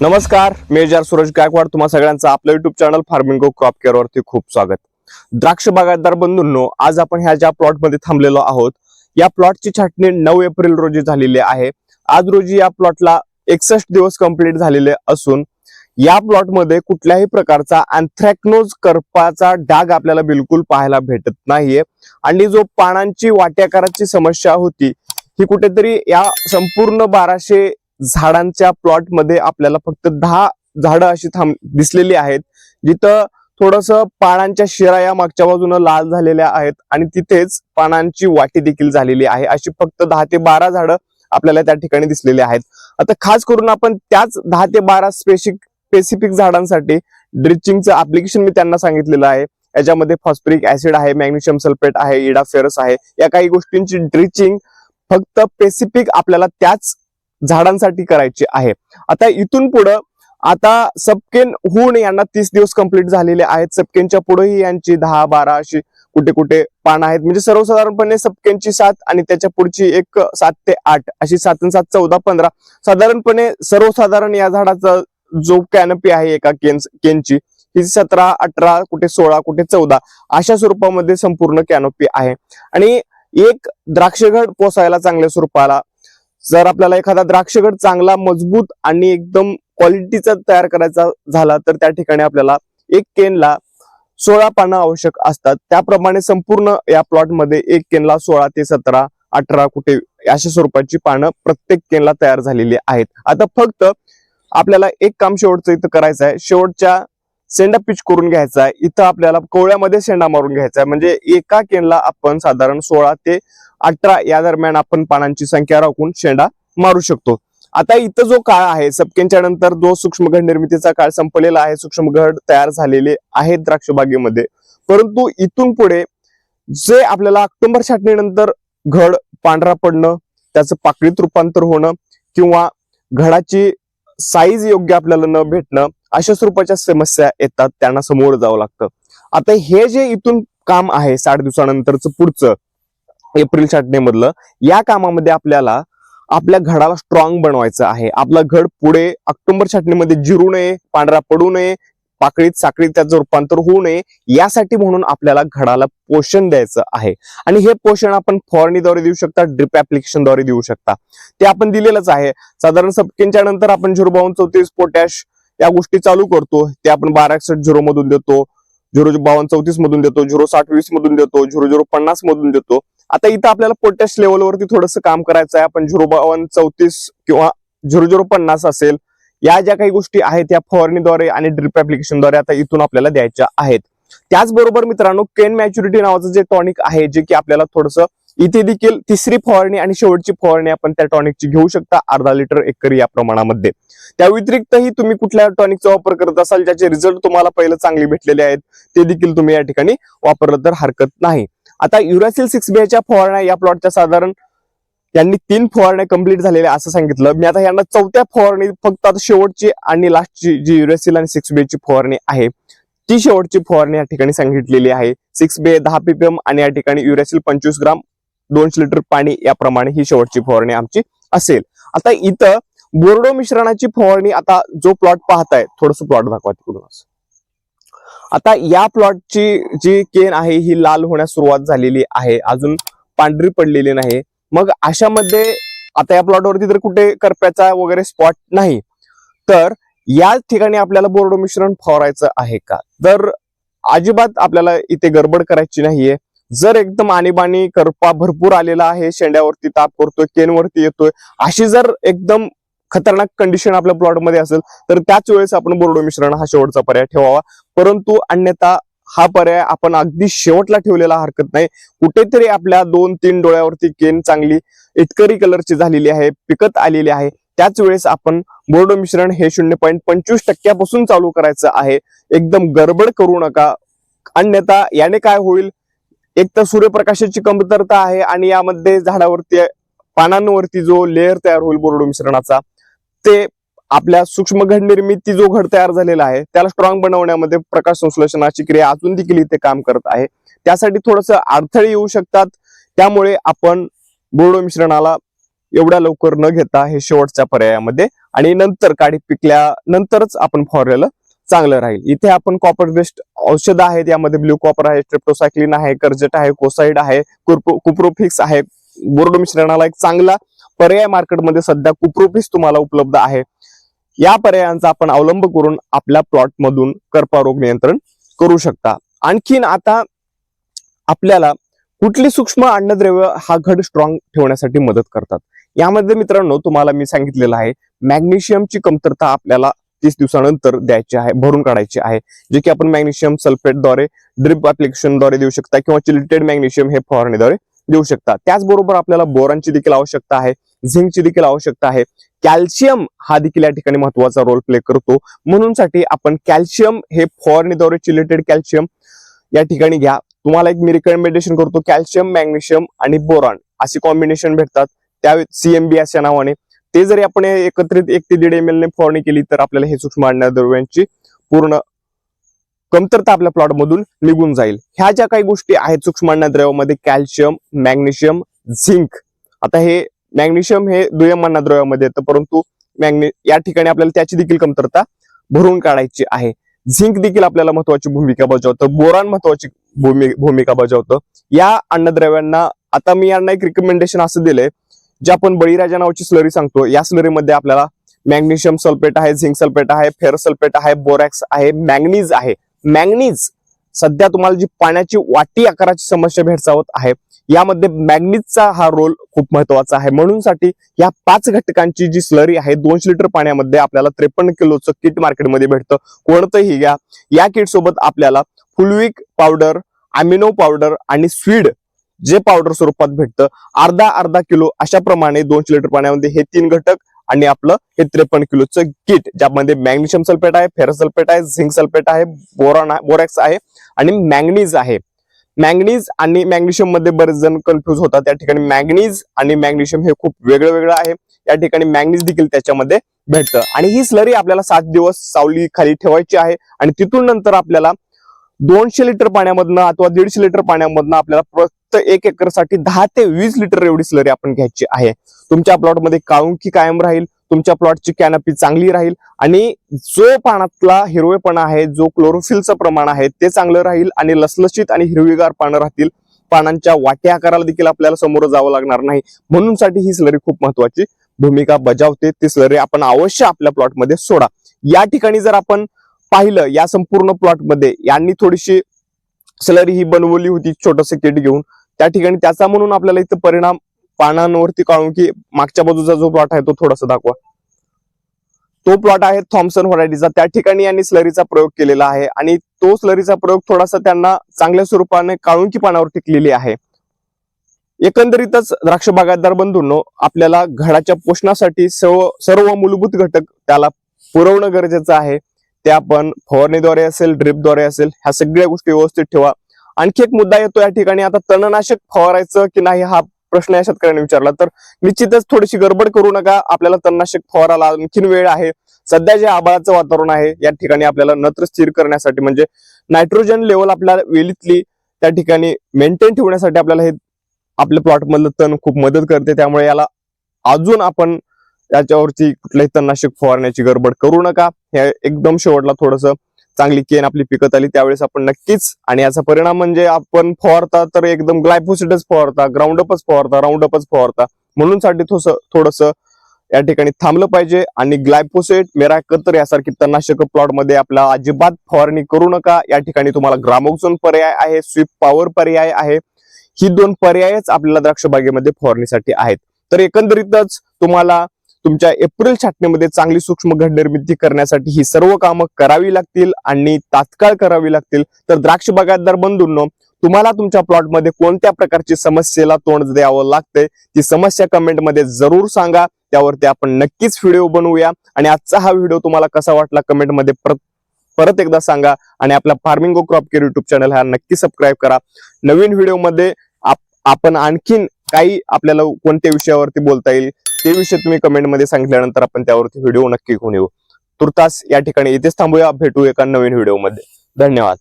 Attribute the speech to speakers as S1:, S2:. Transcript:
S1: नमस्कार मेजर सूरज गायकवाड. तुम्हा सगळ्यांचं आपलं YouTube channel farming crop care वरती खूप स्वागत. द्राक्ष बागायतदार बंधूंनो आज आपण ह्या ज्या प्लॉटमध्ये थांबलेलो आहोत या प्लॉटची छाटणी नऊ एप्रिल रोजी झालेली आहे. आज रोजी या प्लॉटला एकसष्ट दिवस कंप्लीट झालेले असून या प्लॉटमध्ये कुठल्याही प्रकारचा अँथ्रॅक्नोज करपाचा डाग आपल्याला बिलकुल पाहायला भेटत नाहीये. आणि जो पानांची वाट्याकाराची समस्या होती ही कुठेतरी या संपूर्ण बाराशे झाडांच्या प्लॉटमध्ये आपल्याला फक्त दहा झाडं अशी थांब दिसलेली आहेत. जिथं थोडस पानांच्या शिरा या मागच्या बाजूनं लाल झालेल्या आहेत आणि तिथेच पानांची वाटी देखील झालेली आहे. अशी फक्त दहा ते बारा झाडं आपल्याला त्या ठिकाणी दिसलेली आहेत. आता खास करून आपण त्याच दहा ते बारा स्पेसिफिक स्पेसिफिक झाडांसाठी ड्रिचिंगचं ऍप्लिकेशन मी त्यांना सांगितलेलं आहे. याच्यामध्ये फॉस्फरिक ऍसिड आहे मॅग्नेशियम सल्फेट आहे इडाफेरस आहे. या काही गोष्टींची ड्रिचिंग फक्त स्पेसिफिक आपल्याला त्याच झाडांसाठी करायची आहे. आता इथून पुढं आता सबकेन होऊन यांना तीस दिवस कंप्लीट झालेले आहेत. सबकेनच्या पुढेही यांची दहा बारा अशी कुठे कुठे पानं आहेत. म्हणजे सर्वसाधारणपणे सबकेनची सात आणि त्याच्या पुढची एक सात ते आठ अशी सात आणि सात चौदा पंधरा. साधारणपणे सर्वसाधारण या झाडाचा जो कॅनपी आहे एका केन केनची ही सतरा अठरा कुठे सोळा कुठे चौदा अशा स्वरूपामध्ये संपूर्ण कॅनोपी आहे. आणि एक द्राक्षघड पोसायला चांगल्या स्वरूपाला जर आपल्याला एखादा द्राक्षगड चांगला मजबूत आणि एकदम क्वालिटीचा तयार करायचा झाला तर त्या ठिकाणी आपल्याला एक केनला सोळा पानं आवश्यक असतात. त्याप्रमाणे संपूर्ण या प्लॉटमध्ये एक केनला सोळा ते सतरा अठरा कुठे अशा स्वरूपाची पानं प्रत्येक केनला तयार झालेली आहेत. आता फक्त आपल्याला एक काम शेवटचं इथं करायचं आहे शेवटच्या सेंडा पिच करून घ्यायचा आहे इथं आपल्याला कोवळ्यामध्ये शेंडा मारून घ्यायचा आहे म्हणजे एका केनला आपण साधारण सोळा ते अठरा या दरम्यान आपण पानांची संख्या राखून शेंडा मारू शकतो. आता इथं जो काळ आहे सबकेंच्या नंतर जो सूक्ष्मघड निर्मितीचा काळ संपलेला आहे सूक्ष्मघड तयार झालेले आहेत द्राक्ष बागेमध्ये परंतु इथून पुढे जे आपल्याला ऑक्टोबर छाटणीनंतर घड पांढरा पडणं त्याचं पाकळीत रूपांतर होणं किंवा घडाची साईज योग्य आपल्याला न भेटणं अशा स्वरूपाच्या समस्या येतात त्यांना समोर जावं लागतं. आता हे जे इथून काम आहे साठ दिवसानंतरचं पुढचं एप्रिल छाटणीमधलं या कामामध्ये आपल्याला आपल्या घडाला स्ट्रॉंग बनवायचं आहे. आपला घड पुढे ऑक्टोबर छाटणीमध्ये जिरू नये पांढरा पडू नये पाकळीत साखळीत त्याचं रूपांतर होऊ नये यासाठी म्हणून आपल्याला घडाला पोषण द्यायचं आहे. आणि हे पोषण आपण फवारणीद्वारे देऊ शकता ड्रिप ऍप्लिकेशनद्वारे देऊ शकता. ते आपण दिलेलंच आहे. साधारण सपकिनच्या नंतर आपण झिरो बावन चौतीस पोटॅश या गोष्टी चालू करतो. ते आपण बारा एकसष्ट झिरो मधून देतो. झिरो बावन चौतीस मधून देतो झिरो साठ वीस मधून देतो झिरो झिरो पन्नास मधून देतो. आता इथं आपल्याला पोटॅश लेवलवरती थोडंसं काम करायचं आहे आपण झिरो बावन चौतीस किंवा झिरो झिरो पन्नास असेल या ज्या काही गोष्टी आहेत या फवारणीद्वारे आणि ड्रिप ऍप्लिकेशनद्वारे आता इथून आपल्याला द्यायच्या आहेत. त्याचबरोबर मित्रांनो केन मॅच्युरिटी नावाचं जे टॉनिक आहे जे की आपल्याला थोडंसं इथे देखील तिसरी फवारणी आणि शेवटची फवारणी आपण त्या टॉनिकची घेऊ शकता अर्धा लिटर एकरी या प्रमाणामध्ये. त्या व्यतिरिक्तही तुम्ही कुठल्या टॉनिकचा वापर करत असाल ज्याचे रिझल्ट तुम्हाला पहिले चांगले भेटलेले आहेत ते देखील तुम्ही या ठिकाणी वापरलं तर हरकत नाही. आता युरासिल सिक्स च्या फवारण्या या प्लॉटच्या साधारण यांनी तीन फवारण्या कंप्लीट झालेल्या असं सांगितलं. मी आता यांना चौथ्या फवारणी फक्त आता शेवटची आणि लास्टची जी युरेसिल आणि सिक्स ची फवारणी आहे ती शेवटची फवारणी या ठिकाणी सांगितलेली आहे. सिक्स बे दहा पीपीएम आणि या ठिकाणी युरेसिल पंचवीस ग्राम दोनशे लिटर पाणी याप्रमाणे ही शेवटची फवारणी आमची असेल. आता इथं बोर्डो मिश्रणाची फवारणी आता जो प्लॉट पाहताय थोडस प्लॉट दाखवा तिकडूनच आता या प्लॉटची जी केन आहे ही लाल होण्यास सुरुवात झालेली आहे. अजून पांढरी पडलेली नाही. मग अशामध्ये आता या प्लॉटवरती तर कुठे करप्याचा वगैरे स्पॉट नाही. तर या ठिकाणी आपल्याला बोर्डो मिश्रण फवारायचं आहे का? तर अजिबात आपल्याला इथे गडबड करायची नाहीये. जर एकदम आणीबाणी करपा भरपूर आलेला आहे शेंड्यावरती ताप करतोय केनवरती येतोय अशी जर एकदम खतरनाक कंडिशन आपल्या प्लॉटमध्ये असेल तर त्याच वेळेस आपण बोर्डो मिश्रण हा शेवटचा पर्याय ठेवावा. परंतु अन्यथा हा पर्याय आपण अगदी शेवटला ठेवलेला हरकत नाही. कुठेतरी आपल्या दोन तीन डोळ्यावरती केन चांगली इटकरी कलरची झालेली आहे पिकत आलेली आहे. त्याच वेळेस आपण बोर्डो मिश्रण हे शून्य पॉईंट पंचवीस टक्क्यापासून चालू करायचं आहे. एकदम गडबड करू नका. अन्यथा याने काय होईल? एक तर सूर्यप्रकाशाची कमतरता आहे आणि यामध्ये झाडावरती पानांवरती जो लेअर तयार होईल बोर्डो मिश्रणाचा ते आपल्या सूक्ष्म घड निर्मिती जो घड तयार झालेला आहे त्याला स्ट्रॉंग बनवण्यामध्ये प्रकाश संश्लेषणाची क्रिया अजून देखील इथे काम करत आहे. त्यासाठी थोडस अडथळे येऊ शकतात. त्यामुळे आपण बोर्डो मिश्रणाला एवढ्या लवकर न घेता हे शेवटच्या पर्यायामध्ये आणि नंतर काढी पिकल्यानंतरच आपण फवारलेलं चांगलं राहील. इथे आपण कॉपर बेस्ट औषधं आहेत यामध्ये ब्ल्यू कॉपर आहे स्ट्रेप्टोसायक्लिन आहे कर्जट आहे कोसाईड आहे कुप्रो कुप्रोफिक्स आहे. बोर्डो मिश्रणाला एक चांगला पर्याय मार्केटमध्ये सध्या कुप्रोफिक्स तुम्हाला उपलब्ध आहे. या पर्यायांचा आपण अवलंब करून आपल्या प्लॉट मधून करपा रोग नियंत्रण करू शकता. आणखीन आता आपल्याला कुठली सूक्ष्म अन्नद्रव्य हा घड स्ट्रॉंग ठेवण्यासाठी मदत करतात? यामध्ये मित्रांनो तुम्हाला मी सांगितलेलं आहे मॅग्नेशियमची कमतरता आपल्याला तीस दिवसानंतर द्यायची आहे भरून काढायची आहे. जे की आपण मॅग्नेशियम सल्फेटद्वारे ड्रिपद्वारे देऊ शकता किंवा चिलिटेड मॅग्नेशियम हे फवारणीद्वारे देऊ शकता त्याचबरोबर आपल्याला बोरांची देखील आवश्यकता आहे झिंकची देखील आवश्यकता आहे. कॅल्शियम हा देखील या ठिकाणी महत्त्वाचा रोल प्ले करतो. म्हणून साठी आपण कॅल्शियम हे फवारणीद्वारे चिलेटेड कॅल्शियम या ठिकाणी घ्या. तुम्हाला एक मी रिकमेंडेशन करतो कॅल्शियम मॅग्नेशियम आणि बोरॉन असे कॉम्बिनेशन भेटतात. त्या सीएमबी अशा नावाने. ते जरी आपण एकत्रित एक ते दीड एम एल ने फवारणी केली तर आपल्याला हे सूक्ष्म अन्नद्रव्यांची पूर्ण कमतरता आपल्या प्लॉट मधून निघून जाईल. ह्या ज्या काही गोष्टी आहेत सूक्ष्म अन्नद्रव्यामध्ये कॅल्शियम मॅग्नेशियम झिंक. आता हे मॅग्नेशियम हे दुय्यम अन्नद्रव्यामध्ये येतं परंतु मॅग्ने या ठिकाणी आपल्याला त्याची देखील कमतरता भरून काढायची आहे. झिंक देखील आपल्याला महत्वाची भूमिका बजावतं. बोरान महत्वाची भूमि भूमिका बजावतं. या अन्नद्रव्यांना आता मी यांना एक रिकमेंडेशन असं दिलंय जे आपण बळीराजा नावाची स्लरी सांगतो. या स्लरीमध्ये आपल्याला मॅग्नेशियम सल्फेट आहे झिंक सल्फेट आहे फेर सल्फेट आहे बोरॅक्स आहे मॅग्नीज आहे. मॅग्नीज सध्या तुम्हाला जी पाण्याची वाटी आकाराची समस्या भेडसावत आहे यामध्ये मॅग्नीजचा हा रोल खूप महत्त्वाचा आहे. म्हणून साठी या पाच घटकांची जी स्लरी आहे दोनशे लिटर पाण्यामध्ये आपल्याला त्रेपन्न किलोचं किट मार्केटमध्ये भेटतं. कोणतंही घ्या. या किट सोबत आपल्याला फुलविक पावडर अमिनो पावडर आणि स्वीड जे पावडर स्वरूपात भेटतं. अर्धा अर्धा किलो अशा प्रमाणे दोनशे लिटर पाण्यामध्ये हे तीन घटक आणि आपलं हे त्रेपन्न किलोचं किट ज्यामध्ये मॅग्नेशियम सल्फेट आहे फेरस सल्फेट आहे झिंक सल्फेट आहे बोरॉन बोरॅक्स आहे आणि मॅंगनीज आहे. मॅग्नीज आणि मॅग्नेशियममध्ये बरेच जण कन्फ्युज होतात. त्या ठिकाणी मॅंगनीज आणि मॅग्नेशियम हे खूप वेगळं वेगळं आहे. या ठिकाणी मॅग्नीज देखील त्याच्यामध्ये भेटतं. आणि ही स्लरी आपल्याला सात दिवस सावली खाली ठेवायची आहे आणि तिथून नंतर आपल्याला दोनशे लिटर पाण्यामधनं अथवा दीडशे लिटर पाण्यामधनं आपल्याला प्रत्येक एक दहा ते वीस लिटर एवढी स्लरी आपण घ्यायची आहे. तुमच्या प्लॉटमध्ये काळुंकी कायम राहील तुमच्या प्लॉटची कॅनपी चांगली राहील आणि जो पानातला हिरवेपणा आहे जो क्लोरोफिलचं प्रमाण आहे ते चांगलं राहील आणि लसलशीत आणि हिरवीगार पानं राहतील. पानांच्या वाट्या आकाराला देखील आपल्याला समोर जावं लागणार नाही. म्हणून साठी ही स्लरी खूप महत्वाची भूमिका बजावते. ती स्लरी आपण अवश्य आपल्या प्लॉटमध्ये सोडा. या ठिकाणी जर आपण पाहिलं या संपूर्ण प्लॉटमध्ये यांनी थोडीशी स्लरी ही बनवली होती छोटस किट घेऊन. त्या ठिकाणी त्याचा म्हणून आपल्याला इथं परिणाम पानांवरती काढून की मागच्या बाजूचा जो प्लॉट आहे तो थोडासा दाखवा. तो प्लॉट आहे थॉम्सन व्हरायटीचा त्या ठिकाणी यांनी स्लरीचा प्रयोग केलेला आहे आणि तो स्लरीचा प्रयोग थोडासा त्यांना चांगल्या स्वरूपाने काळुंकी पानावर टिकलेली आहे. एकंदरीतच द्राक्ष बागायतदार बंधूंनो आपल्याला घडाच्या पोषणासाठी सर्व सर्व मूलभूत घटक त्याला पुरवणं गरजेचं आहे. ते आपण फवारणीद्वारे असेल ड्रिपद्वारे असेल ह्या सगळ्या गोष्टी व्यवस्थित ठेवा. आणखी एक मुद्दा येतो या ठिकाणी आता तणनाशक फवारायचं की नाही हा प्रश्न या शेतकऱ्यांनी विचारला. तर निश्चितच थोडीशी गडबड करू नका आपल्याला तणनाशक फवाराला आणखीन वेळ आहे. सध्या जे आबाळाचं वातावरण आहे या ठिकाणी आपल्याला नत्र स्थिर करण्यासाठी म्हणजे नायट्रोजन लेवल आपल्या वेलीतली त्या ठिकाणी मेंटेन ठेवण्यासाठी आपल्याला हे आपल्या प्लॉटमधलं तण खूप मदत करते. त्यामुळे याला अजून आपण याच्यावरती कुठल्याही तणनाशक फवारण्याची गडबड करू नका. हे एकदम शेवटला थोडस चांगली केन आपली पिकत आली त्यावेळेस आपण नक्कीच आणि याचा परिणाम म्हणजे आपण फवारता तर एकदम ग्लायफोसिडच फवारता ग्राउंडअपच फवारता राऊंडअपच फवारता म्हणून साठी थोडस थोडस या ठिकाणी थांबलं पाहिजे. आणि ग्लायफोसेट मेराकतर यासारखी तणनाशक प्लॉटमध्ये आपला अजिबात फवारणी करू नका. या ठिकाणी तुम्हाला ग्रामोक्झोन पर्याय आहे स्विप पॉवर पर्याय आहे. ही दोन पर्यायच आपल्याला द्राक्ष बागेमध्ये फवारणीसाठी आहेत. तर एकंदरीतच तुम्हाला तुमच्या एप्रिल छाटणीमध्ये चांगली सूक्ष्म घट निर्मिती करण्यासाठी ही सर्व कामं करावी लागतील आणि तात्काळ करावी लागतील. तर द्राक्ष बागायतदार बंधूंनो तुम्हाला तुमच्या प्लॉटमध्ये कोणत्या प्रकारची समस्येला तोंड द्यावं लागतंय? ती समस्या कमेंटमध्ये जरूर सांगा. त्यावरती आपण नक्कीच व्हिडिओ बनवूया. आणि आजचा हा व्हिडिओ तुम्हाला कसा वाटला कमेंटमध्ये परत परत एकदा सांगा. आणि आपला farming crop care YouTube channel हा नक्की सबस्क्राईब करा. नवीन व्हिडिओमध्ये आपण आणखीन काही आपल्याला कोणत्या विषयावरती बोलता येईल ते विषय तुम्ही कमेंटमध्ये सांगितल्यानंतर आपण त्यावरती व्हिडिओ नक्की घेऊन येऊ. तुर्तास या ठिकाणी इथेच थांबूया. भेटू एका नवीन व्हिडिओमध्ये धन्यवाद.